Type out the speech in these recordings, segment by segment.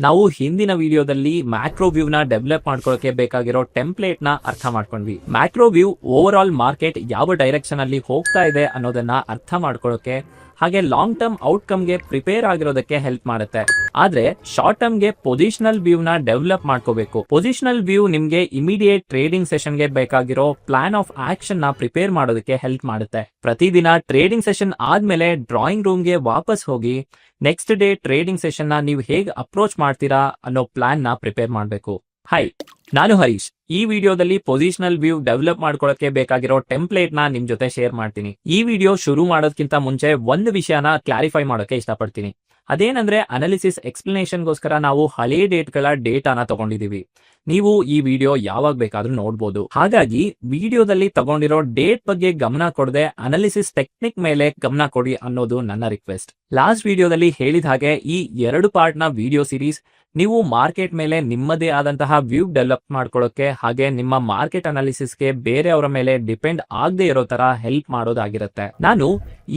ನಾವು ಹಿಂದಿನ ವಿಡಿಯೋದಲ್ಲಿ ಮ್ಯಾಕ್ರೋ ವ್ಯೂ ನ ಡೆವಲಪ್ ಮಾಡ್ಕೊಳ್ಳೋಕೆ ಬೇಕಾಗಿರೋ ಟೆಂಪ್ಲೇಟ್ನ ಅರ್ಥ ಮಾಡ್ಕೊಂಡ್ವಿ. Macro view over all market ಯಾವ ಡೈರೆಕ್ಷನ್ ಅಲ್ಲಿ ಹೋಗ್ತಾ ಇದೆ ಅನ್ನೋದನ್ನ ಅರ್ಥ ಮಾಡ್ಕೊಳ್ಳೋಕೆ ಹಾಗೆ ಲಾಂಗ್ ಟರ್ಮ್ ಔಟ್ಕಮ್ಗೆ ಪ್ರಿಪೇರ್ ಆಗಿರೋದಕ್ಕೆ ಹೆಲ್ಪ್ ಮಾಡುತ್ತೆ. ಆದ್ರೆ ಶಾರ್ಟ್ ಟರ್ಮ್ಗೆ ಪೊಸಿಷನಲ್ ವ್ಯೂ ನ ಡೆವಲಪ್ ಮಾಡ್ಕೋಬೇಕು. ಪೊಸಿಷನಲ್ ವ್ಯೂ ನಿಮ್ಗೆ ಇಮಿಡಿಯೇಟ್ ಟ್ರೇಡಿಂಗ್ ಸೆಷನ್ಗೆ ಬೇಕಾಗಿರೋ ಪ್ಲಾನ್ ಆಫ್ ಆಕ್ಷನ್ನ ಪ್ರಿಪೇರ್ ಮಾಡೋದಕ್ಕೆ ಹೆಲ್ಪ್ ಮಾಡುತ್ತೆ. ಪ್ರತಿದಿನ ಟ್ರೇಡಿಂಗ್ ಸೆಷನ್ ಆದ್ಮೇಲೆ ಡ್ರಾಯಿಂಗ್ ರೂಮ್ಗೆ ವಾಪಸ್ ಹೋಗಿ ನೆಕ್ಸ್ಟ್ ಡೇ ಟ್ರೇಡಿಂಗ್ ಸೆಷನ್ನ ನೀವು ಹೇಗೆ ಅಪ್ರೋಚ್ ಮಾಡ್ತೀರಾ ಅನ್ನೋ ಪ್ಲಾನ್ನ ಪ್ರಿಪೇರ್ ಮಾಡಬೇಕು. ಹಾಯ್ ನಾನು ಹರೀಶ್. ಈ ವಿಡಿಯೋದಲ್ಲಿ ಪೊಸಿಷನಲ್ ವ್ಯೂ ಡೆವಲಪ್ ಮಾಡ್ಕೊಳ್ಳೋಕೆ ಬೇಕಾಗಿರೋ ಟೆಂಪ್ಲೇಟ್ನ ನಿಮ್ ಜೊತೆ ಶೇರ್ ಮಾಡ್ತೀನಿ. ಈ ವಿಡಿಯೋ ಶುರು ಮಾಡೋದಕ್ಕಿಂತ ಮುಂಚೆ ಒಂದು ವಿಷಯನ ಕ್ಲಾರಿಫೈ ಮಾಡೋಕೆ ಇಷ್ಟಪಡ್ತೀನಿ. ಅದೇನಂದ್ರೆ ಅನಾಲಿಸಿಸ್ ಎಕ್ಸ್ಪ್ಲನೇಷನ್ಗೋಸ್ಕರ ನಾವು ಹಳೆ ಡೇಟ್ಗಳ ಡೇಟಾನ ತಗೊಂಡಿದೀವಿ. ನೀವು ಈ ವಿಡಿಯೋ ಯಾವಾಗ ಬೇಕಾದ್ರೂ ನೋಡ್ಬೋದು. ಹಾಗಾಗಿ ವಿಡಿಯೋದಲ್ಲಿ ತಗೊಂಡಿರೋ ಡೇಟ್ ಬಗ್ಗೆ ಗಮನ ಕೊಡದೆ ಅನಾಲಿಸಿಸ್ ಟೆಕ್ನಿಕ್ ಮೇಲೆ ಗಮನ ಕೊಡಿ ಅನ್ನೋದು ನನ್ನ ರಿಕ್ವೆಸ್ಟ್ ಲಾಸ್ಟ್ ವಿಡಿಯೋದಲ್ಲಿ ಹೇಳಿದ ಹಾಗೆ ಈ ಎರಡು ಪಾರ್ಟ್ನ ವಿಡಿಯೋ ಸಿರೀಸ್ ನೀವು ಮಾರ್ಕೆಟ್ ಮೇಲೆ ನಿಮ್ಮದೇ ಆದಂತಹ ವ್ಯೂ ಡೆವಲಪ್ ಮಾಡ್ಕೊಳ್ಳೋಕೆ ಹಾಗೆ ನಿಮ್ಮ ಮಾರ್ಕೆಟ್ ಅನಾಲಿಸಿಸ್ಗೆ ಬೇರೆಯವರ ಮೇಲೆ ಡಿಪೆಂಡ್ ಆಗದೆ ಇರೋ ತರ ಹೆಲ್ಪ್ ಮಾಡೋದಾಗಿರುತ್ತೆ. ನಾನು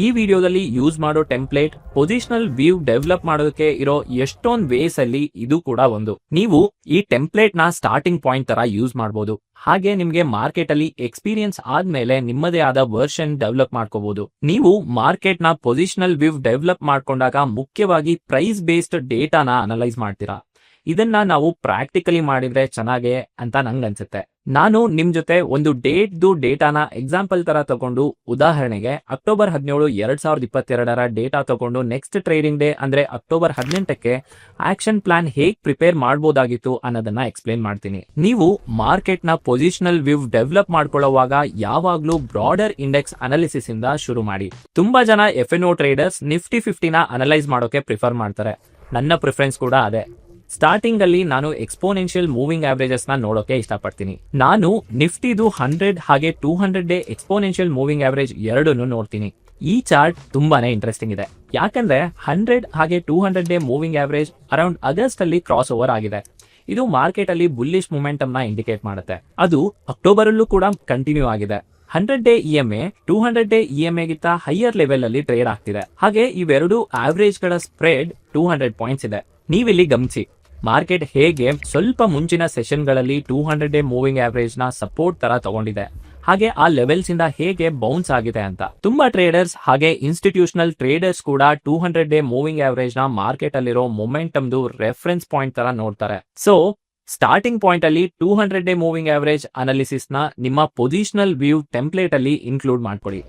ಈ ವಿಡಿಯೋದಲ್ಲಿ ಯೂಸ್ ಮಾಡೋ ಟೆಂಪ್ಲೇಟ್ ಪೊಸಿಷನಲ್ ವ್ಯೂ ಡೆವಲಪ್ ಮಾಡೋದಕ್ಕೆ ಇರೋ ಎಷ್ಟೊಂದ್ ವೇಸ್ ಅಲ್ಲಿ ಇದು ಕೂಡ ಒಂದು. ನೀವು ಈ ಟೆಂಪ್ಲೇಟ್ನ ಸ್ಟಾರ್ಟಿಂಗ್ ಪಾಯಿಂಟ್ ತರ ಯೂಸ್ ಮಾಡಬಹುದು ಹಾಗೆ ನಿಮಗೆ ಮಾರ್ಕೆಟ್ ಅಲ್ಲಿ ಎಕ್ಸ್ಪೀರಿಯನ್ಸ್ ಆದ್ಮೇಲೆ ನಿಮ್ಮದೇ ಆದ ವರ್ಷನ್ ಡೆವಲಪ್ ಮಾಡ್ಕೋಬಹುದು ನೀವು ಮಾರ್ಕೆಟ್ನ ಪೊಸಿಷನಲ್ ವ್ಯೂ ಡೆವಲಪ್ ಮಾಡ್ಕೊಂಡಾಗ ಮುಖ್ಯವಾಗಿ ಪ್ರೈಸ್ ಬೇಸ್ಡ್ ಡೇಟಾನ ಅನಲೈಸ್ ಮಾಡ್ತೀರಾ. ಇದನ್ನ ನಾವು ಪ್ರಾಕ್ಟಿಕಲಿ ಮಾಡಿದ್ರೆ ಚೆನ್ನಾಗೆ ಅಂತ ನಂಗೆ ಅನ್ಸುತ್ತೆ ನಾನು ನಿಮ್ ಜೊತೆ ಒಂದು ಡೇಟ್ ದು ಡೇಟಾನ ಎಕ್ಸಾಂಪಲ್ ತರ ತಗೊಂಡು, ಉದಾಹರಣೆಗೆ ಅಕ್ಟೋಬರ್ ಹದಿನೇಳು ಎರಡ್ ಸಾವಿರದ ಇಪ್ಪತ್ತೆರಡರ ಡೇಟಾ ತಗೊಂಡು ನೆಕ್ಸ್ಟ್ ಟ್ರೇಡಿಂಗ್ ಡೇ ಅಂದ್ರೆ ಅಕ್ಟೋಬರ್ ಹದಿನೆಂಟಕ್ಕೆ ಆಕ್ಷನ್ ಪ್ಲಾನ್ ಹೇಗ್ ಪ್ರಿಪೇರ್ ಮಾಡಬಹುದಾಗಿತ್ತು ಅನ್ನೋದನ್ನ ಎಕ್ಸ್ಪ್ಲೇನ್ ಮಾಡ್ತೀನಿ. ನೀವು ಮಾರ್ಕೆಟ್ನ ಪೊಸಿಷನಲ್ ವ್ಯೂ ಡೆವಲಪ್ ಮಾಡ್ಕೊಳ್ಳುವಾಗ ಯಾವಾಗ್ಲೂ ಬ್ರಾಡರ್ ಇಂಡೆಕ್ಸ್ ಅನಾಲಿಸಿಸ್ ಇಂದ ಶುರು ಮಾಡಿ. ತುಂಬಾ ಜನ ಎಫ್ ಎನ್ ಟ್ರೇಡರ್ಸ್ ನಿಫ್ಟಿ ಫಿಫ್ಟಿನ ಅನಲೈಸ್ ಮಾಡೋಕೆ ಪ್ರಿಫರ್ ಮಾಡ್ತಾರೆ. ನನ್ನ ಪ್ರಿಫರೆನ್ಸ್ ಕೂಡ ಅದೇ. ಸ್ಟಾರ್ಟಿಂಗ್ ಅಲ್ಲಿ ನಾನು ಎಕ್ಸ್ಪೋನೆನ್ಷಿಯಲ್ ಮೂವಿಂಗ್ ಆವರೇಜಸ್ನ ನೋಡೋಕೆ ಇಷ್ಟಪಡ್ತೀನಿ. ನಾನು ನಿಫ್ಟಿದು ಹಂಡ್ರೆಡ್ ಹಾಗೆ two hundred day exponential moving average ಎರಡನ್ನು ನೋಡ್ತೀನಿ. ಈ ಚಾರ್ಟ್ ತುಂಬಾನೇ ಇಂಟ್ರೆಸ್ಟಿಂಗ್ ಇದೆ. ಯಾಕಂದ್ರೆ ಹಂಡ್ರೆಡ್ ಹಾಗೆ two hundred day moving average around August ಅಲ್ಲಿ ಕ್ರಾಸ್ ಓವರ್ ಆಗಿದೆ. ಇದು ಮಾರ್ಕೆಟ್ ಅಲ್ಲಿ ಬುಲ್ಲಿಶ್ ಮೊಮೆಂಟಮ್ನ ಇಂಡಿಕೇಟ್ ಮಾಡುತ್ತೆ. ಅದು ಅಕ್ಟೋಬರ್ ಅಲ್ಲೂ ಕೂಡ ಕಂಟಿನ್ಯೂ ಆಗಿದೆ. Hundred day E M A two hundred day E M ಎಗಿಂತ higher level ಅಲ್ಲಿ ಟ್ರೇಡ್ ಆಗ್ತಿದೆ. ಹಾಗೆ ಇವೆರಡು ಆವರೇಜ್ಗಳ ಸ್ಪ್ರೆಡ್ ಟೂ ಹಂಡ್ರೆಡ್ ಪಾಯಿಂಟ್ಸ್ ಇದೆ. ನೀವಿಲ್ಲಿ ಗಮನಿಸಿ. ಮಾರ್ಕೆಟ್ ಹೇಗೆ ಸ್ವಲ್ಪ ಮುಂಚಿನ ಸೆಷನ್ಗಳಲ್ಲಿ two hundred day moving average support ತರ ತಗೊಂಡಿದೆ. ಹಾಗೆ ಆ ಲೆವೆಲ್ಸ್ ಇಂದ ಹೇಗೆ ಬೌನ್ಸ್ ಆಗಿದೆ ಅಂತ. ತುಂಬಾ ಟ್ರೇಡರ್ಸ್ ಹಾಗೆ ಇನ್ಸ್ಟಿಟ್ಯೂಷನಲ್ ಟ್ರೇಡರ್ಸ್ ಕೂಡ ಟೂ ಹಂಡ್ರೆಡ್ ಡೇ ಮೂವಿಂಗ್ ಆವರೇಜ್ನ ಮಾರ್ಕೆಟ್ ಅಲ್ಲಿರೋ ಮೊಮೆಂಟಮ್ದು ರೆಫರೆನ್ಸ್ ಪಾಯಿಂಟ್ ತರ ನೋಡ್ತಾರೆ. ಸೊ ಸ್ಟಾರ್ಟಿಂಗ್ ಪಾಯಿಂಟ್ ಅಲ್ಲಿ two hundred day moving average ಅನಾಲಿಸಿಸ್ನ ನಿಮ್ಮ ಪೊಸಿಷನಲ್ ವ್ಯೂ ಟೆಂಪ್ಲೇಟ್ ಅಲ್ಲಿ ಇನ್ಕ್ಲೂಡ್ ಮಾಡ್ಕೊಳ್ಳಿ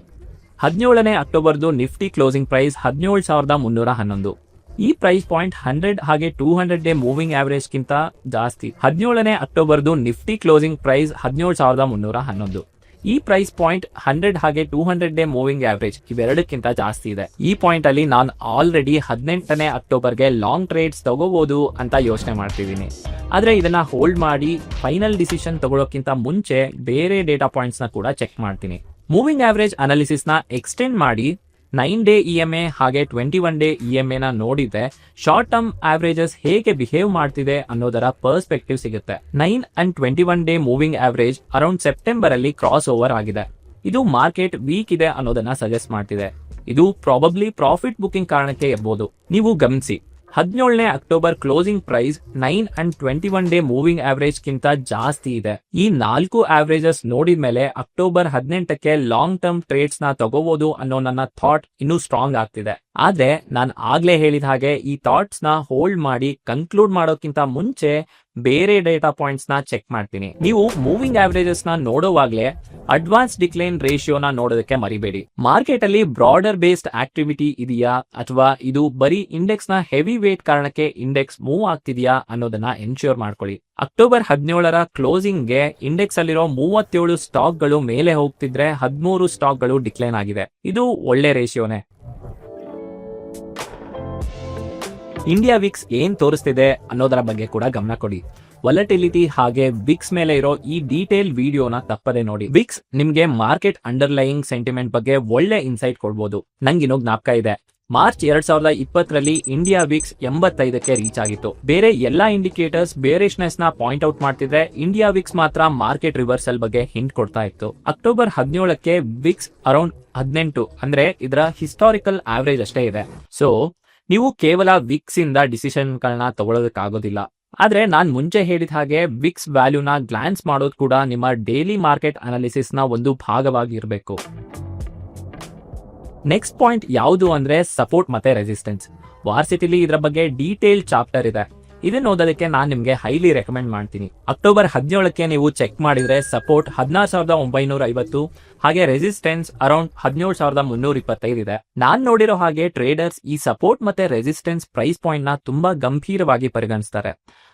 ಹದಿನೇಳನೇ ಅಕ್ಟೋಬರ್ದು ನಿಫ್ಟಿ ಕ್ಲೋಸಿಂಗ್ ಪ್ರೈಸ್ ಹದಿನೇಳು ಸಾವಿರದ ಮುನ್ನೂರ ಹನ್ನೊಂದು. ಈ ಪ್ರೈಸ್ ಪಾಯಿಂಟ್ ಹಂಡ್ರೆಡ್ ಹಾಗೆ two hundred day moving average ಗಿಂತ ಜಾಸ್ತಿ. ಹದಿನೇಳನೇ ಅಕ್ಟೋಬರ್ದು ನಿಫ್ಟಿ ಕ್ಲೋಸಿಂಗ್ ಪ್ರೈಸ್ ಹದಿನೇಳು ಸಾವಿರದ ಮುನ್ನೂರ ಹನ್ನೊಂದು. ಈ ಪ್ರೈಸ್ ಪಾಯಿಂಟ್ ಹಂಡ್ರೆಡ್ ಹಾಗೆ two hundred day moving average ಇವೆರಡಕ್ಕಿಂತ ಜಾಸ್ತಿ ಇದೆ. ಈ ಪಾಯಿಂಟ್ ಅಲ್ಲಿ ನಾನು ಆಲ್ರೆಡಿ ಹದಿನೆಂಟನೇ ಅಕ್ಟೋಬರ್ಗೆ ಲಾಂಗ್ ಟ್ರೇಡ್ಸ್ ತಗೋಬಹುದು ಅಂತ ಯೋಚನೆ ಮಾಡ್ತಿದ್ದೀನಿ ಆದ್ರೆ ಇದನ್ನ ಹೋಲ್ಡ್ ಮಾಡಿ ಫೈನಲ್ ಡಿಸಿಷನ್ ತಗೊಳ್ಳೋಕ್ಕಿಂತ ಮುಂಚೆ ಬೇರೆ ಡೇಟಾ ಪಾಯಿಂಟ್ಸ್ನ ಕೂಡ ಚೆಕ್ ಮಾಡ್ತೀನಿ. ಮೂವಿಂಗ್ ಆವರೇಜ್ ಅನಾಲಿಸಿಸ್ನ ಎಕ್ಸ್ಟೆಂಡ್ ಮಾಡಿ nine day E M A ಹಾಗೆ twenty one day E M ಎನ ನೋಡಿದ್ರೆ ಶಾರ್ಟ್ ಟರ್ಮ್ ಆವರೇಜಸ್ ಹೇಗೆ ಬಿಹೇವ್ ಮಾಡ್ತಿದೆ ಅನ್ನೋದರ ಪರ್ಸ್ಪೆಕ್ಟಿವ್ ಸಿಗುತ್ತೆ. Nine and twenty one day moving average around September ಅಲ್ಲಿ ಕ್ರಾಸ್ ಓವರ್ ಆಗಿದೆ. ಇದು ಮಾರ್ಕೆಟ್ ವೀಕ್ ಇದೆ ಅನ್ನೋದನ್ನ ಸಜೆಸ್ಟ್ ಮಾಡ್ತಿದೆ. ಇದು ಪ್ರಾಬಬ್ಲಿ ಪ್ರಾಫಿಟ್ ಬುಕಿಂಗ್ ಕಾರಣಕ್ಕೆ ಇರ್ಬೋದು. ನೀವು ಗಮನಿಸಿ. ಹದಿನೇಳನೇ October closing price nine and twenty one day moving average ಗಿಂತ ಜಾಸ್ತಿ ಇದೆ. ಈ ನಾಲ್ಕು ಆವರೇಜಸ್ ನೋಡಿದ ಮೇಲೆ ಅಕ್ಟೋಬರ್ ಹದಿನೆಂಟಕ್ಕೆ ಲಾಂಗ್ ಟರ್ಮ್ ಟ್ರೇಡ್ಸ್ನ ತಗೋಬಹುದು ಅನ್ನೋ ನನ್ನ ಥಾಟ್ ಇನ್ನೂ ಸ್ಟ್ರಾಂಗ್ ಆಗ್ತಿದೆ. ಆದ್ರೆ ನಾನು ಆಗ್ಲೇ ಹೇಳಿದ ಹಾಗೆ ಈ ಥಾಟ್ಸ್ನ ಹೋಲ್ಡ್ ಮಾಡಿ ಕನ್ಕ್ಲೂಡ್ ಮಾಡೋಕ್ಕಿಂತ ಮುಂಚೆ ಬೇರೆ ಡೇಟಾ ಪಾಯಿಂಟ್ಸ್ನ ಚೆಕ್ ಮಾಡ್ತೀನಿ. ನೀವು ಮೂವಿಂಗ್ ಆವರೇಜಸ್ನ ನೋಡುವಾಗ್ಲೇ ಅಡ್ವಾನ್ಸ್ ಡಿಕ್ಲೈನ್ ರೇಷಿಯೋನ ನೋಡೋದಕ್ಕೆ ಮರಿಬೇಡಿ. ಮಾರ್ಕೆಟ್ ಅಲ್ಲಿ ಬ್ರಾಡರ್ ಬೇಸ್ಡ್ ಆಕ್ಟಿವಿಟಿ ಇದೆಯಾ? ಅಥವಾ ಇದು ಬರೀ ಇಂಡೆಕ್ಸ್ನ ಹೆವಿ ವೇಟ್ ಕಾರಣಕ್ಕೆ ಇಂಡೆಕ್ಸ್ ಮೂವ್ ಆಗ್ತಿದೆಯಾ ಅನ್ನೋದನ್ನ ಎನ್ಶ್ಯೂರ್ ಮಾಡ್ಕೊಳ್ಳಿ. ಅಕ್ಟೋಬರ್ ಹದಿನೇಳರ ಕ್ಲೋಸಿಂಗ್ಗೆ ಇಂಡೆಕ್ಸ್ ಅಲ್ಲಿರೋ ಮೂವತ್ತೇಳು ಸ್ಟಾಕ್ಗಳು ಮೇಲೆ ಹೋಗ್ತಿದ್ರೆ ಹದಿಮೂರು ಸ್ಟಾಕ್ಗಳು ಡಿಕ್ಲೈನ್ ಆಗಿದೆ. ಇದು ಒಳ್ಳೆ ರೇಷಿಯೋನೆ ಇಂಡಿಯಾ ವಿಕ್ಸ್ ಏನ್ ತೋರಿಸ್ತಿದೆ ಅನ್ನೋದರ ಬಗ್ಗೆ ಕೂಡ ಗಮನ ಕೊಡಿ. ವಲಟಿಲಿಟಿ ಹಾಗೆ ವಿಕ್ಸ್ ಮೇಲೆ ಇರೋ ಈ ಡೀಟೇಲ್ ವಿಡಿಯೋನ ತಪ್ಪದೆ ನೋಡಿ. ವಿಕ್ಸ್ ನಿಮ್ಗೆ ಮಾರ್ಕೆಟ್ ಅಂಡರ್ಲೈಯಿಂಗ್ ಸೆಂಟಿಮೆಂಟ್ ಬಗ್ಗೆ ಒಳ್ಳೆ ಇನ್ಸೈಟ್ ಕೊಡ್ಬೋದು. ನಂಗಿನ್ನೂ ಜ್ಞಾಪಕ ಇದೆ. ಮಾರ್ಚ್ ಎರಡ್ ಸಾವಿರದ ಇಪ್ಪತ್ತರಲ್ಲಿ ಇಂಡಿಯಾ ವಿಕ್ಸ್ ಎಂಬತ್ತೈದಕ್ಕೆ ರೀಚ್ ಆಗಿತ್ತು. ಬೇರೆ ಎಲ್ಲಾ ಇಂಡಿಕೇಟರ್ಸ್ ಬೇರೆಸ್ನೆಸ್ನ ಪಾಯಿಂಟ್ ಔಟ್ ಮಾಡ್ತಿದ್ರೆ ಇಂಡಿಯಾ ವಿಕ್ಸ್ ಮಾತ್ರ ಮಾರ್ಕೆಟ್ ರಿವರ್ಸಲ್ ಬಗ್ಗೆ ಹಿಂಟ್ ಕೊಡ್ತಾ ಇತ್ತು. ಅಕ್ಟೋಬರ್ ಹದಿನೇಳಕ್ಕೆ ವಿಕ್ಸ್ ಅರೌಂಡ್ ಹದಿನೆಂಟು, ಅಂದ್ರೆ ಇದರ ಹಿಸ್ಟಾರಿಕಲ್ ಆವರೇಜ್ ಅಷ್ಟೇ ಇದೆ. ಸೊ ನೀವು ಕೇವಲ ವಿಕ್ಸ್ ಇಂದ ಡಿಸಿಷನ್ಗಳನ್ನ ತಗೊಳ್ಳೋದಕ್ಕಾಗೋದಿಲ್ಲ ಆದ್ರೆ ನಾನ್ ಮುಂಚೆ ಹೇಳಿದ ಹಾಗೆ ವಿಕ್ಸ್ ವ್ಯಾಲ್ಯೂನ ಗ್ಲಾನ್ಸ್ ಮಾಡೋದು ಕೂಡ ನಿಮ್ಮ ಡೈಲಿ ಮಾರ್ಕೆಟ್ ಅನಾಲಿಸಿಸ್ನ ಒಂದು ಭಾಗವಾಗಿರ್ಬೇಕು. ನೆಕ್ಸ್ಟ್ ಪಾಯಿಂಟ್ ಯಾವುದು ಅಂದ್ರೆ ಸಪೋರ್ಟ್ ಮತ್ತೆ ರೆಸಿಸ್ಟೆನ್ಸ್. ವಾರ್ಸಿಟಿಲಿ ಇದರ ಬಗ್ಗೆ ಡೀಟೇಲ್ ಚಾಪ್ಟರ್ ಇದೆ. ಇದನ್ನ ಓದೋದಕ್ಕೆ ನಾನು ನಿಮ್ಗೆ ಹೈಲಿ ರೆಕಮೆಂಡ್ ಮಾಡ್ತೀನಿ. ಅಕ್ಟೋಬರ್ ಹದಿನೇಳಕ್ಕೆ ನೀವು ಚೆಕ್ ಮಾಡಿದ್ರೆ ಸಪೋರ್ಟ್ ಹದಿನಾರು ಸಾವಿರದ ಒಂಬೈನೂರ ಐವತ್ತು, ಹಾಗೆ ರೆಸಿಸ್ಟೆನ್ಸ್ ಅರೌಂಡ್ ಹದಿನೇಳು ಸಾವಿರದ ಮುನ್ನೂರ ಇಪ್ಪತ್ತೈದು ಇದೆ. ನಾನ್ ನೋಡಿರೋ ಹಾಗೆ ಟ್ರೇಡರ್ಸ್ ಈ ಸಪೋರ್ಟ್ ಮತ್ತೆ ರೆಸಿಸ್ಟೆನ್ಸ್ ಪ್ರೈಸ್ ಪಾಯಿಂಟ್ನ ತುಂಬಾ ಗಂಭೀರವಾಗಿ ಪರಿಗಣಿಸ್ತಾರೆ.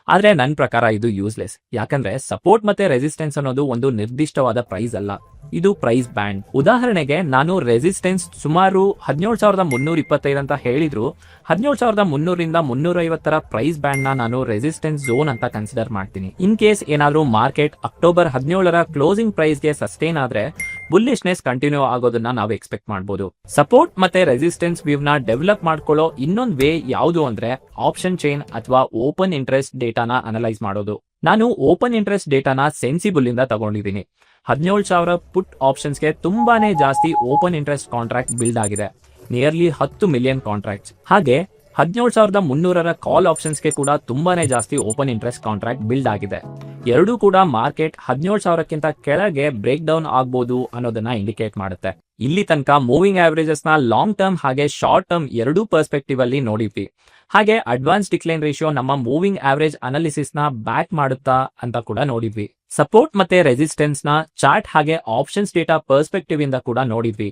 ಆದ್ರೆ ನನ್ನ ಪ್ರಕಾರ ಇದು ಯೂಸ್ಲೆಸ್ ಯಾಕಂದ್ರೆ ಸಪೋರ್ಟ್ ಮತ್ತೆ ರೆಸಿಸ್ಟೆನ್ಸ್ ಅನ್ನೋದು ಒಂದು ನಿರ್ದಿಷ್ಟವಾದ ಪ್ರೈಸ್ ಅಲ್ಲ. ಇದು ಪ್ರೈಸ್ ಬ್ಯಾಂಡ್ ಉದಾಹರಣೆಗೆ ನಾನು ರೆಸಿಸ್ಟೆನ್ಸ್ ಸುಮಾರು ಹದಿನೇಳು ಸಾವಿರದ ಮುನ್ನೂರ ಇಪ್ಪತ್ತೈದು ಅಂತ ಹೇಳಿದ್ರು, ಹದಿನೇಳು ಸಾವಿರದ ಮುನ್ನೂರಿಂದ ಮುನ್ನೂರ ಐವತ್ತರ ಪ್ರೈಸ್ ಬ್ಯಾಂಡ್ನ ನಾನು ರೆಸಿಸ್ಟೆನ್ಸ್ ಝೋನ್ ಅಂತ ಕನ್ಸಿಡರ್ ಮಾಡ್ತೀನಿ. ಇನ್ ಕೇಸ್ ಏನಾದ್ರೂ ಮಾರ್ಕೆಟ್ ಅಕ್ಟೋಬರ್ ಹದಿನೇಳರ ಕ್ಲೋಸಿಂಗ್ ಪ್ರೈಸ್ಗೆ ಸಸ್ಟೈನ್ ಆದ್ರೆ ಬುಲ್ಲಿಶ್ನೆಸ್ ಕಂಟಿನ್ಯೂ ಆಗೋದನ್ನ ನಾವು ಎಕ್ಸ್ಪೆಕ್ಟ್ ಮಾಡಬಹುದು ಸಪೋರ್ಟ್ ಮತ್ತೆ ರೆಸಿಸ್ಟೆನ್ಸ್ ವ್ಯೂ ನ ಡೆವಲಪ್ ಮಾಡ್ಕೊಳ್ಳೋ ಇನ್ನೊಂದು ವೇ ಯಾವುದು ಅಂದ್ರೆ ಆಪ್ಷನ್ ಚೈನ್ ಅಥವಾ ಓಪನ್ ಇಂಟ್ರೆಸ್ಟ್ ಡೇಟಾನ ಅನಲೈಸ್ ಮಾಡೋದು. ನಾನು ಓಪನ್ ಇಂಟ್ರೆಸ್ಟ್ ಡೇಟಾನ ಸೆನ್ಸಿಬಲ್ ಇಂದ ತಗೊಂಡಿದ್ದೀನಿ. ಹದಿನೇಳು ಸಾವಿರ ಪುಟ್ ಆಪ್ಷನ್ಸ್ಗೆ ತುಂಬಾನೇ ಜಾಸ್ತಿ ಓಪನ್ ಇಂಟ್ರೆಸ್ಟ್ ಕಾಂಟ್ರಾಕ್ಟ್ ಬಿಲ್ಡ್ ಆಗಿದೆ. ನಿಯರ್ಲಿ ಹತ್ತು ಮಿಲಿಯನ್ ಕಾಂಟ್ರಾಕ್ಟ್ ಹಾಗೆ ಹದಿನೇಳು ಸಾವಿರದ ಮುನ್ನೂರರ ಕಾಲ್ ಆಪ್ಷನ್ಸ್ಗೆ ಕೂಡ ತುಂಬಾನೇ ಜಾಸ್ತಿ ಓಪನ್ ಇಂಟ್ರೆಸ್ಟ್ ಕಾಂಟ್ರಾಕ್ಟ್ ಬಿಲ್ಡ್ ಆಗಿದೆ. ಎರಡೂ ಕೂಡ ಮಾರ್ಕೆಟ್ ಹದಿನೇಳು ಸಾವಿರಕ್ಕಿಂತ ಕೆಳಗೆ ಬ್ರೇಕ್ ಡೌನ್ ಆಗ್ಬೋದು ಅನ್ನೋದನ್ನ ಇಂಡಿಕೇಟ್ ಮಾಡುತ್ತೆ. ಇಲ್ಲಿ ತನಕ ಮೂವಿಂಗ್ ಆವರೇಜಸ್ನ ಲಾಂಗ್ ಟರ್ಮ್ ಹಾಗೆ ಶಾರ್ಟ್ ಟರ್ಮ್ ಎರಡೂ ಪರ್ಸ್ಪೆಕ್ಟಿವ್ ಅಲ್ಲಿ ನೋಡಿದ್ವಿ. ಹಾಗೆ ಅಡ್ವಾನ್ಸ್ ಡಿಕ್ಲೈನ್ ರೇಷಿಯೋ ನಮ್ಮ ಮೂವಿಂಗ್ ಆವರೇಜ್ ಅನಾಲಿಸಿಸ್ನ ಬ್ಯಾಕ್ ಮಾಡುತ್ತಾ ಅಂತ ಕೂಡ ನೋಡಿದ್ವಿ. ಸಪೋರ್ಟ್ ಮತ್ತೆ ರೆಸಿಸ್ಟೆನ್ಸ್ನ ಚಾರ್ಟ್ ಹಾಗೆ ಆಪ್ಷನ್ಸ್ ಡೇಟಾ ಪರ್ಸ್ಪೆಕ್ಟಿವ್ ಇಂದ ಕೂಡ ನೋಡಿದ್ವಿ.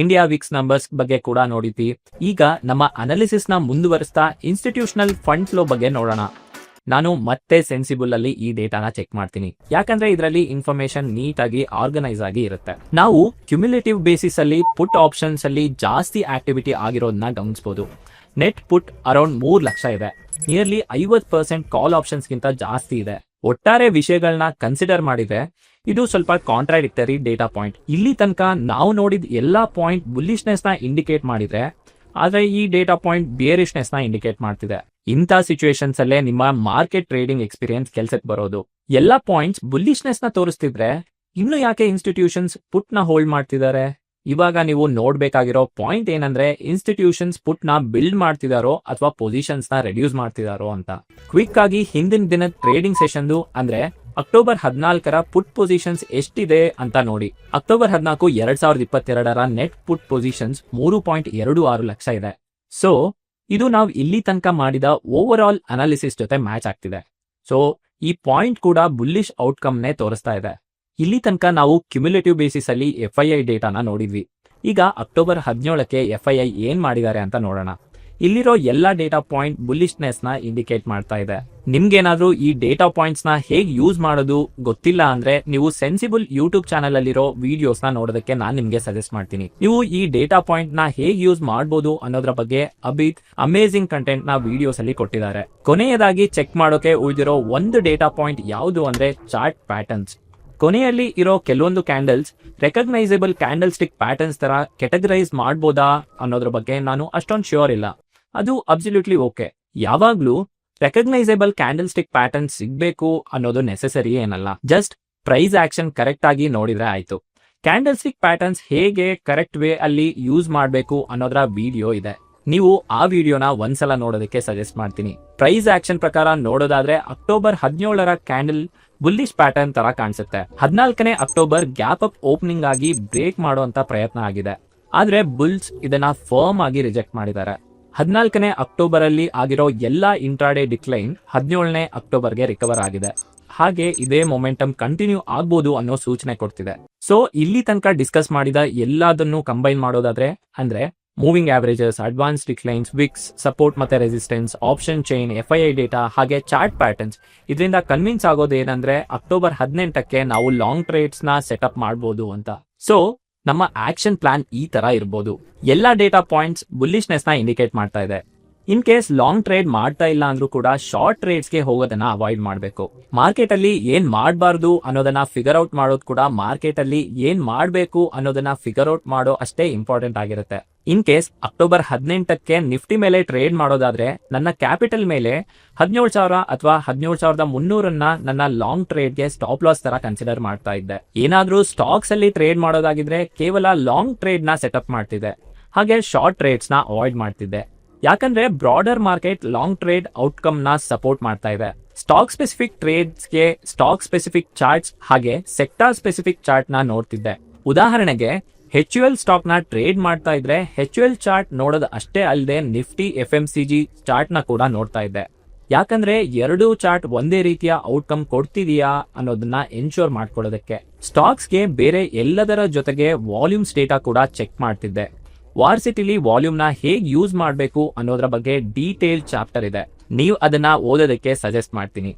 ಇಂಡಿಯಾ ವಿಕ್ಸ್ ನಂಬರ್ಸ್ ಬಗ್ಗೆ ಕೂಡ ನೋಡಿದ್ವಿ. ಈಗ ನಮ್ಮ ಅನಾಲಿಸಿಸ್ನ ಮುಂದುವರಿಸ್ತಾ ಇನ್ಸ್ಟಿಟ್ಯೂಷನಲ್ ಫಂಡ್ ಫ್ಲೋ ಬಗ್ಗೆ ನೋಡೋಣ. ನಾನು ಮತ್ತೆ ಸೆನ್ಸಿಬಲ್ ಅಲ್ಲಿ ಈ ಡೇಟಾನ ಚೆಕ್ ಮಾಡ್ತೀನಿ. ಯಾಕಂದ್ರೆ ಇದರಲ್ಲಿ ಇನ್ಫಾರ್ಮೇಶನ್ ನೀಟ್ ಆಗಿ ಆರ್ಗನೈಸ್ ಆಗಿ ಇರುತ್ತೆ. ನಾವು ಕ್ಯುಮ್ಯುಲೇಟಿವ್ ಬೇಸಿಸ್ ಅಲ್ಲಿ ಪುಟ್ ಆಪ್ಷನ್ಸ್ ಅಲ್ಲಿ ಜಾಸ್ತಿ ಆಕ್ಟಿವಿಟಿ ಆಗಿರೋದನ್ನ ಗಮನಿಸಬಹುದು ನೆಟ್ ಪುಟ್ ಅರೌಂಡ್ ಮೂರ್ ಲಕ್ಷ ಇದೆ. ನಿಯರ್ಲಿ ಐವತ್ ಪರ್ಸೆಂಟ್ ಕಾಲ್ ಆಪ್ಷನ್ಸ್ ಗಿಂತ ಜಾಸ್ತಿ ಇದೆ. ಒಟ್ಟಾರೆ ವಿಷಯಗಳನ್ನ ಕನ್ಸಿಡರ್ ಮಾಡಿದ್ರೆ ಇದು ಸ್ವಲ್ಪ ಕಾಂಟ್ರಾಡಿಕ್ಟರಿ ಡೇಟಾ ಪಾಯಿಂಟ್ ಇಲ್ಲಿ ತನಕ ನಾವು ನೋಡಿದ ಎಲ್ಲಾ ಪಾಯಿಂಟ್ ಬುಲ್ಲಿಶ್ನೆಸ್ನ ಇಂಡಿಕೇಟ್ ಮಾಡಿದ್ರೆ, ಆದ್ರೆ ಈ ಡೇಟಾ ಪಾಯಿಂಟ್ ಬಿಯರಿಶ್ನೆಸ್ನ ಇಂಡಿಕೇಟ್ ಮಾಡ್ತಿದೆ. ಇಂಥ ಸಿಚುವೇಶನ್ಸ್ ಅಲ್ಲೇ ನಿಮ್ಮ ಮಾರ್ಕೆಟ್ ಟ್ರೇಡಿಂಗ್ ಎಕ್ಸ್ಪೀರಿಯನ್ಸ್ ಕೆಲ್ಸಕ್ಕೆ ಬರೋದು. ಎಲ್ಲಾ ಪಾಯಿಂಟ್ಸ್ ಬುಲ್ಲಿಶ್ನೆಸ್ನ ತೋರಿಸ್ತಿದ್ರೆ, ಇನ್ನು ಯಾಕೆ ಇನ್ಸ್ಟಿಟ್ಯೂಷನ್ಸ್ ಪುಟ್ನ ಹೋಲ್ಡ್ ಮಾಡ್ತಿದ್ದಾರೆ? ಇವಾಗ ನೀವು ನೋಡ್ಬೇಕಾಗಿರೋ ಪಾಯಿಂಟ್ ಏನಂದ್ರೆ ಇನ್ಸ್ಟಿಟ್ಯೂಷನ್ಸ್ ಪುಟ್ನ ಬಿಲ್ಡ್ ಮಾಡ್ತಿದಾರೋ ಅಥವಾ ಪೊಸಿಷನ್ಸ್ನ ರೆಡ್ಯೂಸ್ ಮಾಡ್ತಿದಾರೋ ಅಂತ. ಕ್ವಿಕ್ ಆಗಿ ಹಿಂದಿನ ದಿನ ಟ್ರೇಡಿಂಗ್ ಸೆಷನ್ದು ಅಂದ್ರೆ ಅಕ್ಟೋಬರ್ ಹದಿನಾಲ್ಕರ ಪುಟ್ ಪೊಸಿಷನ್ಸ್ ಎಷ್ಟಿದೆ ಅಂತ ನೋಡಿ. ಅಕ್ಟೋಬರ್ ಹದಿನಾಲ್ಕು ಎರಡ್ ಸಾವಿರದ ಇಪ್ಪತ್ತೆರಡರ ನೆಟ್ ಪುಟ್ ಪೊಸಿಷನ್ಸ್ ಮೂರು ಪಾಯಿಂಟ್ ಎರಡು ಆರು ಲಕ್ಷ ಇದೆ. ಸೊ ಇದು ನಾವು ಇಲ್ಲಿ ತನಕ ಮಾಡಿದ ಓವರ್ ಆಲ್ ಅನಾಲಿಸಿಸ್ ಜೊತೆ ಮ್ಯಾಚ್ ಆಗ್ತಿದೆ. ಸೊ ಈ ಪಾಯಿಂಟ್ ಕೂಡ ಬುಲ್ಲಿಶ್ ಔಟ್ಕಮ್ನೇ ತೋರಿಸ್ತಾ ಇದೆ. ಇಲ್ಲಿ ತನಕ ನಾವು ಕ್ಯುಮ್ಯುಲೇಟಿವ್ ಬೇಸಿಸ್ ಅಲ್ಲಿ ಎಫ್ ಐ ಐ ಡೇಟಾನ ನೋಡಿದ್ವಿ. ಈಗ ಅಕ್ಟೋಬರ್ ಹದಿನೇಳಕ್ಕೆ ಎಫ್ ಐ ಐ ಏನ್ ಮಾಡಿದ್ದಾರೆ ಅಂತ ನೋಡೋಣ. ಇಲ್ಲಿರೋ ಎಲ್ಲಾ ಡೇಟಾ ಪಾಯಿಂಟ್ ಬುಲ್ಲಿಶ್ನೆಸ್ನ ಇಂಡಿಕೇಟ್ ಮಾಡ್ತಾ ಇದೆ. ನಿಮ್ಗೇನಾದ್ರೂ ಈ ಡೇಟಾ ಪಾಯಿಂಟ್ಸ್ನ ಹೇಗ್ ಯೂಸ್ ಮಾಡೋದು ಗೊತ್ತಿಲ್ಲ ಅಂದ್ರೆ ನೀವು ಸೆನ್ಸಿಬಲ್ ಯೂಟ್ಯೂಬ್ ಚಾನಲ್ ಅಲ್ಲಿರೋ ವಿಡಿಯೋಸ್ನ ನೋಡೋದಕ್ಕೆ ನಾನು ನಿಮ್ಗೆ ಸಜೆಸ್ಟ್ ಮಾಡ್ತೀನಿ. ನೀವು ಈ ಡೇಟಾ ಪಾಯಿಂಟ್ನ ಹೇಗ್ ಯೂಸ್ ಮಾಡಬಹುದು ಅನ್ನೋದ್ರ ಬಗ್ಗೆ ಅಬಿತ್ ಅಮೇಸಿಂಗ್ ಕಂಟೆಂಟ್ನ ವಿಡಿಯೋಸ್ ಅಲ್ಲಿ ಕೊಟ್ಟಿದ್ದಾರೆ. ಕೊನೆಯದಾಗಿ ಚೆಕ್ ಮಾಡೋಕೆ ಉಳಿದಿರೋ ಒಂದು ಡೇಟಾ ಪಾಯಿಂಟ್ ಯಾವುದು ಅಂದ್ರೆ ಚಾರ್ಟ್ ಪ್ಯಾಟರ್ನ್ಸ್. ಕೊನೆಯಲ್ಲಿ ಇರೋ ಕೆಲವೊಂದು candles recognisable candle stick patterns ತರ ಕೆಟಗರೈಸ್ ಮಾಡ್ಬೋದಾ ಅನ್ನೋದ್ರ ಬಗ್ಗೆ ನಾನು ಅಷ್ಟೊಂದು ಶ್ಯೂರ್ ಇಲ್ಲ. ಅದು ಅಬ್ಸಲ್ಯೂಟ್ಲಿ ಓಕೆ ಯಾವಾಗ್ಲೂ ರೆಕಗ್ನೈಸೇಬಲ್ ಕ್ಯಾಂಡಲ್ ಸ್ಟಿಕ್ ಪ್ಯಾಟರ್ನ್ ಸಿಗ್ಬೇಕು ಅನ್ನೋದು ನೆಸೆಸರಿ ಏನಲ್ಲ. ಜಸ್ಟ್ ಪ್ರೈಸ್ ಆಕ್ಷನ್ ಕರೆಕ್ಟ್ ಆಗಿ ನೋಡಿದ್ರೆ ಆಯ್ತು. ಕ್ಯಾಂಡಲ್ ಸ್ಟಿಕ್ ಪ್ಯಾಟರ್ನ್ಸ್ ಹೇಗೆ ಕರೆಕ್ಟ್ ವೇ ಅಲ್ಲಿ ಯೂಸ್ ಮಾಡಬೇಕು ಅನ್ನೋದ್ರ ವಿಡಿಯೋ ಇದೆ. ನೀವು ಆ ವಿಡಿಯೋನ ಒಂದ್ಸಲ ನೋಡೋದಕ್ಕೆ ಸಜೆಸ್ಟ್ ಮಾಡ್ತೀನಿ. ಪ್ರೈಸ್ ಆಕ್ಷನ್ ಪ್ರಕಾರ ನೋಡೋದಾದ್ರೆ ಅಕ್ಟೋಬರ್ ಹದಿನೇಳರ ಕ್ಯಾಂಡಲ್ ಬುಲ್ಲಿಶ್ ಪ್ಯಾಟರ್ನ್ ತರ ಕಾಣಿಸುತ್ತೆ. ಹದಿನಾಲ್ಕನೇ ಅಕ್ಟೋಬರ್ ಗ್ಯಾಪ್ ಅಪ್ ಓಪನಿಂಗ್ ಆಗಿ ಬ್ರೇಕ್ ಮಾಡುವಂತ ಪ್ರಯತ್ನ ಆಗಿದೆ. ಆದ್ರೆ ಬುಲ್ಸ್ ಇದನ್ನ ಫರ್ಮ್ ಆಗಿ ರಿಜೆಕ್ಟ್ ಮಾಡಿದ್ದಾರೆ. ಹದಿನಾಲ್ಕನೇ ಅಕ್ಟೋಬರ್ ಅಲ್ಲಿ ಆಗಿರೋ ಎಲ್ಲಾ ಇಂಟ್ರಾಡೇ ಡಿಕ್ಲೈನ್ ಹದಿನೇಳನೇ ಅಕ್ಟೋಬರ್ಗೆ ರಿಕವರ್ ಆಗಿದೆ. ಹಾಗೆ ಇದೇ ಮೊಮೆಂಟಮ್ ಕಂಟಿನ್ಯೂ ಆಗ್ಬೋದು ಅನ್ನೋ ಸೂಚನೆ ಕೊಡ್ತಿದೆ. ಸೊ, ಇಲ್ಲಿ ತನಕ ಡಿಸ್ಕಸ್ ಮಾಡಿದ ಎಲ್ಲದನ್ನು ಕಂಬೈನ್ ಮಾಡೋದಾದ್ರೆ, ಅಂದ್ರೆ moving averages advance declines, VIX, support ಮತ್ತೆ resistance, option chain F I I data, ಹಾಗೆ ಚಾರ್ಟ್ ಪ್ಯಾಟರ್ನ್ಸ್. ಇದರಿಂದ ಕನ್ವಿನ್ಸ್ ಆಗೋದು ಏನಂದ್ರೆ ಅಕ್ಟೋಬರ್ ಹದಿನೆಂಟಕ್ಕೆ ನಾವು ಲಾಂಗ್ ಟ್ರೇಡ್ಸ್ನ ಸೆಟಪ್ ಮಾಡಬಹುದು ಅಂತ. ಸೊ ನಮ್ಮ ಆಕ್ಷನ್ ಪ್ಲಾನ್ ಈ ತರ ಇರ್ಬೋದು. ಎಲ್ಲಾ ಡೇಟಾ ಪಾಯಿಂಟ್ಸ್ ಬುಲ್ಲಿಶ್ನೆಸ್ನ ಇಂಡಿಕೇಟ್ ಮಾಡ್ತಾ ಇದೆ. ಇನ್ ಕೇಸ್ ಲಾಂಗ್ ಟ್ರೇಡ್ ಮಾಡ್ತಾ ಇಲ್ಲ ಅಂದ್ರೂ ಕೂಡ ಶಾರ್ಟ್ ಟ್ರೇಡ್ಸ್ಗೆ ಹೋಗೋದನ್ನ ಅವಾಯ್ಡ್ ಮಾಡಬೇಕು. ಮಾರ್ಕೆಟ್ ಅಲ್ಲಿ ಏನ್ ಮಾಡಬಾರ್ದು ಅನ್ನೋದನ್ನ ಫಿಗರ್ ಔಟ್ ಮಾಡೋದು ಕೂಡ ಮಾರ್ಕೆಟ್ ಅಲ್ಲಿ ಏನ್ ಮಾಡಬೇಕು ಅನ್ನೋದನ್ನ ಫಿಗರ್ ಔಟ್ ಮಾಡೋ ಅಷ್ಟೇ ಇಂಪಾರ್ಟೆಂಟ್ ಆಗಿರುತ್ತೆ. ಇನ್ ಕೇಸ್ ಅಕ್ಟೋಬರ್ ಹದಿನೆಂಟಕ್ಕೆ ನಿಫ್ಟಿ ಮೇಲೆ ಟ್ರೇಡ್ ಮಾಡೋದಾದ್ರೆ ನನ್ನ ಕ್ಯಾಪಿಟಲ್ ಮೇಲೆ ಹದಿನೇಳು ಸಾವಿರ ಅಥವಾ ಹದಿನೇಳು ಸಾವಿರದ ಮುನ್ನೂರನ್ನ ನನ್ನ ಲಾಂಗ್ ಟ್ರೇಡ್ಗೆ ಸ್ಟಾಪ್ ಲಾಸ್ ತರ ಕನ್ಸಿಡರ್ ಮಾಡ್ತಾ ಇದ್ದೆ. ಏನಾದ್ರೂ ಸ್ಟಾಕ್ಸ್ ಅಲ್ಲಿ ಟ್ರೇಡ್ ಮಾಡೋದಾಗಿದ್ರೆ ಕೇವಲ ಲಾಂಗ್ ಟ್ರೇಡ್ನ ಸೆಟಪ್ ಮಾಡ್ತಿದ್ದೆ. ಹಾಗೆ ಶಾರ್ಟ್ ಟ್ರೇಡ್ಸ್ನ ಅವಾಯ್ಡ್ ಮಾಡ್ತಿದ್ದೆ. ಯಾಕಂದ್ರೆ ಬ್ರಾಡರ್ ಮಾರ್ಕೆಟ್ ಲಾಂಗ್ ಟ್ರೇಡ್ ಔಟ್ಕಮ್ನ ಸಪೋರ್ಟ್ ಮಾಡ್ತಾ ಇದೆ. ಸ್ಟಾಕ್ ಸ್ಪೆಸಿಫಿಕ್ ಟ್ರೇಡ್ಸ್ಗೆ ಸ್ಟಾಕ್ ಸ್ಪೆಸಿಫಿಕ್ ಚಾರ್ಟ್ಸ್ ಹಾಗೆ ಸೆಕ್ಟಾರ್ ಸ್ಪೆಸಿಫಿಕ್ ಚಾರ್ಟ್ನ ನೋಡ್ತಿದ್ದೆ. ಉದಾಹರಣೆಗೆ H U L stock trade ಮಾಡ್ತಾ ಇದ್ರೆ ಹೆಚ್ ಯು ಎಲ್ ಚಾರ್ಟ್ ನೋಡೋದು ಅಷ್ಟೇ ಅಲ್ಲದೆ Nifty F M C G ಚಾರ್ಟ್ನ ಕೂಡ ನೋಡ್ತಾ ಇದ್ದೆ. ಯಾಕಂದ್ರೆ ಎರಡು ಚಾರ್ಟ್ ಒಂದೇ ರೀತಿಯ ಔಟ್ಕಮ್ ಕೊಡ್ತಿದೀಯಾ ಅನ್ನೋದನ್ನ ಎನ್ಶೋರ್ ಮಾಡ್ಕೊಳ್ಳೋದಕ್ಕೆ. ಸ್ಟಾಕ್ಸ್ಗೆ ಬೇರೆ ಎಲ್ಲದರ ಜೊತೆಗೆ ವಾಲ್ಯೂಮ್ಸ್ ಡೇಟಾ ಕೂಡ ಚೆಕ್ ಮಾಡ್ತಿದ್ದೆ. ವಾರ್ಸಿಟಿಲಿ ವಾಲ್ಯೂಮ್ನ ಹೇಗ್ ಯೂಸ್ ಮಾಡಬೇಕು ಅನ್ನೋದ್ರ ಬಗ್ಗೆ ಡೀಟೇಲ್ ಚಾಪ್ಟರ್ ಇದೆ. ನೀವು ಅದನ್ನ ಓದೋದಕ್ಕೆ ಸಜೆಸ್ಟ್ ಮಾಡ್ತೀನಿ.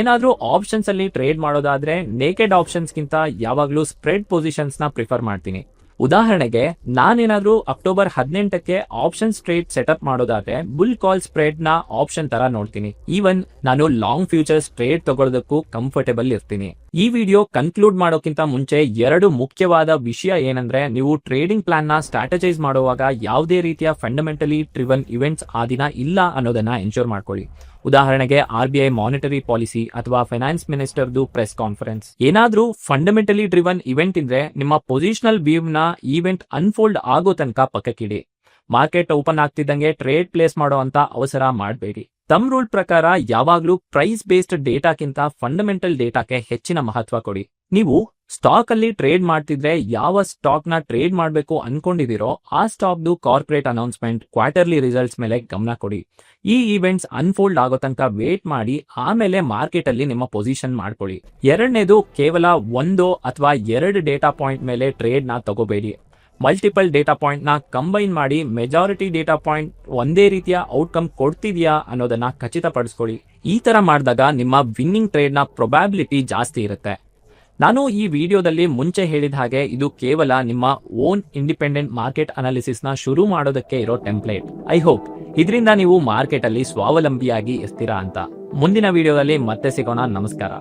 ಏನಾದರೂ ಆಪ್ಷನ್ಸ್ ಅಲ್ಲಿ ಟ್ರೇಡ್ ಮಾಡೋದಾದ್ರೆ ನೇಕೆಡ್ ಆಪ್ಷನ್ಸ್ ಗಿಂತ ಯಾವಾಗ್ಲೂ ಸ್ಪ್ರೆಡ್ ಪೊಸಿಷನ್ಸ್ನ ಪ್ರಿಫರ್ ಮಾಡ್ತೀನಿ. ಉದಾಹರಣೆಗೆ, ನಾನೇನಾದ್ರೂ ಅಕ್ಟೋಬರ್ ಹದಿನೆಂಟಕ್ಕೆ ಆಪ್ಷನ್ ಸ್ಟ್ರೇಟ್ ಸೆಟಪ್ ಮಾಡೋದಾದ್ರೆ ಬುಲ್ ಕಾಲ್ ಸ್ಪ್ರೆಡ್ನ ಆಪ್ಷನ್ ತರ ನೋಡ್ತೀನಿ. ಈವನ್ ನಾನು ಲಾಂಗ್ ಫ್ಯೂಚರ್ ಸ್ಟ್ರೇಟ್ ತಗೊಳ್ಳೋದಕ್ಕೂ ಕಂಫರ್ಟೇಬಲ್ ಇರ್ತೀನಿ. ಈ ವಿಡಿಯೋ ಕನ್ಕ್ಲೂಡ್ ಮಾಡೋಕ್ಕಿಂತ ಮುಂಚೆ ಎರಡು ಮುಖ್ಯವಾದ ವಿಷಯ ಏನಂದ್ರೆ, ನೀವು ಟ್ರೇಡಿಂಗ್ ಪ್ಲಾನ್ನ ಸ್ಟ್ರಾಟಜೈಸ್ ಮಾಡುವಾಗ ಯಾವುದೇ ರೀತಿಯ ಫಂಡಮೆಂಟಲಿ ಟ್ರಿವನ್ ಇವೆಂಟ್ಸ್ ಆ ದಿನ ಇಲ್ಲ ಅನ್ನೋದನ್ನ ಎನ್ಶೋರ್ ಮಾಡ್ಕೊಳ್ಳಿ. ಉದಾಹರಣೆಗೆ, R B I monetary policy ಅಥವಾ ಫೈನಾನ್ಸ್ ಮಿನಿಸ್ಟರ್ದು ಪ್ರೆಸ್ ಕಾನ್ಫರೆನ್ಸ್. ಏನಾದ್ರೂ ಫಂಡಮೆಂಟಲಿ ಡ್ರಿವನ್ ಇವೆಂಟ್ ಇದ್ರೆ, ನಿಮ್ಮ ಪೊಸಿಷನಲ್ ವ್ಯೂ ನ ಈವೆಂಟ್ ಅನ್ಫೋಲ್ಡ್ ಆಗೋ ತನಕ ಪಕ್ಕಕ್ಕಿಡಿ. ಮಾರ್ಕೆಟ್ ಓಪನ್ ಆಗ್ತಿದ್ದಂಗೆ ಟ್ರೇಡ್ ಪ್ಲೇಸ್ ಮಾಡೋ ಅಂತ ಅವಸರ ಮಾಡಬೇಡಿ. ತಮ್ ರೂಲ್ ಪ್ರಕಾರ ಯಾವಾಗ್ಲೂ ಪ್ರೈಸ್ ಬೇಸ್ಡ್ ಡೇಟಾಕ್ಕಿಂತ ಫಂಡಮೆಂಟಲ್ ಡೇಟಾಕ್ಕೆ ಹೆಚ್ಚಿನ ಮಹತ್ವ ಕೊಡಿ. ನೀವು ಸ್ಟಾಕ್ ಅಲ್ಲಿ ಟ್ರೇಡ್ ಮಾಡ್ತಿದ್ರೆ ಯಾವ ಸ್ಟಾಕ್ನ ಟ್ರೇಡ್ ಮಾಡಬೇಕು ಅನ್ಕೊಂಡಿದಿರೋ ಆ ಸ್ಟಾಕ್ದು ಕಾರ್ಪೊರೇಟ್ ಅನೌನ್ಸ್ಮೆಂಟ್, ಕ್ವಾರ್ಟರ್ಲಿ ರಿಸಲ್ಟ್ಸ್ ಮೇಲೆ ಗಮನ ಕೊಡಿ. ಈ ಈವೆಂಟ್ಸ್ ಅನ್ಫೋಲ್ಡ್ ಆಗೋ ತನಕ ವೇಟ್ ಮಾಡಿ, ಆಮೇಲೆ ಮಾರ್ಕೆಟ್ ಅಲ್ಲಿ ನಿಮ್ಮ ಪೊಸಿಷನ್ ಮಾಡ್ಕೊಳ್ಳಿ. ಎರಡನೇದು ಕೇವಲ ಒಂದು ಅಥವಾ ಎರಡು ಡೇಟಾ ಪಾಯಿಂಟ್ ಮೇಲೆ ಟ್ರೇಡ್ನ ತಗೋಬೇಡಿ. ಮಲ್ಟಿಪಲ್ ಡೇಟಾ ಪಾಯಿಂಟ್ನ ಕಂಬೈನ್ ಮಾಡಿ ಮೆಜಾರಿಟಿ ಡೇಟಾ ಪಾಯಿಂಟ್ ಒಂದೇ ರೀತಿಯ ಔಟ್ಕಮ್ ಕೊಡ್ತಿದ್ಯಾ ಅನ್ನೋದನ್ನ ಖಚಿತಪಡಿಸ್ಕೊಳ್ಳಿ. ಈ ತರ ಮಾಡಿದಾಗ ನಿಮ್ಮ ವಿನ್ನಿಂಗ್ ಟ್ರೇಡ್ನ ಪ್ರೊಬ್ಯಾಬಿಲಿಟಿ ಜಾಸ್ತಿ ಇರುತ್ತೆ. ನಾನು ಈ ವಿಡಿಯೋದಲ್ಲಿ ಮುಂಚೆ ಹೇಳಿದ ಹಾಗೆ ಇದು ಕೇವಲ ನಿಮ್ಮ ಓನ್ ಇಂಡಿಪೆಂಡೆಂಟ್ ಮಾರ್ಕೆಟ್ ಅನಾಲಿಸಿಸ್ನ ಶುರು ಮಾಡೋದಕ್ಕೆ ಇರೋ ಟೆಂಪ್ಲೇಟ್. ಐ ಹೋಪ್ ಇದರಿಂದ ನೀವು ಮಾರ್ಕೆಟ್ ಅಲ್ಲಿ ಸ್ವಾವಲಂಬಿಯಾಗಿ ಇರ್ತೀರಾ ಅಂತ. ಮುಂದಿನ ವಿಡಿಯೋದಲ್ಲಿ ಮತ್ತೆ ಸಿಗೋಣ. ನಮಸ್ಕಾರ.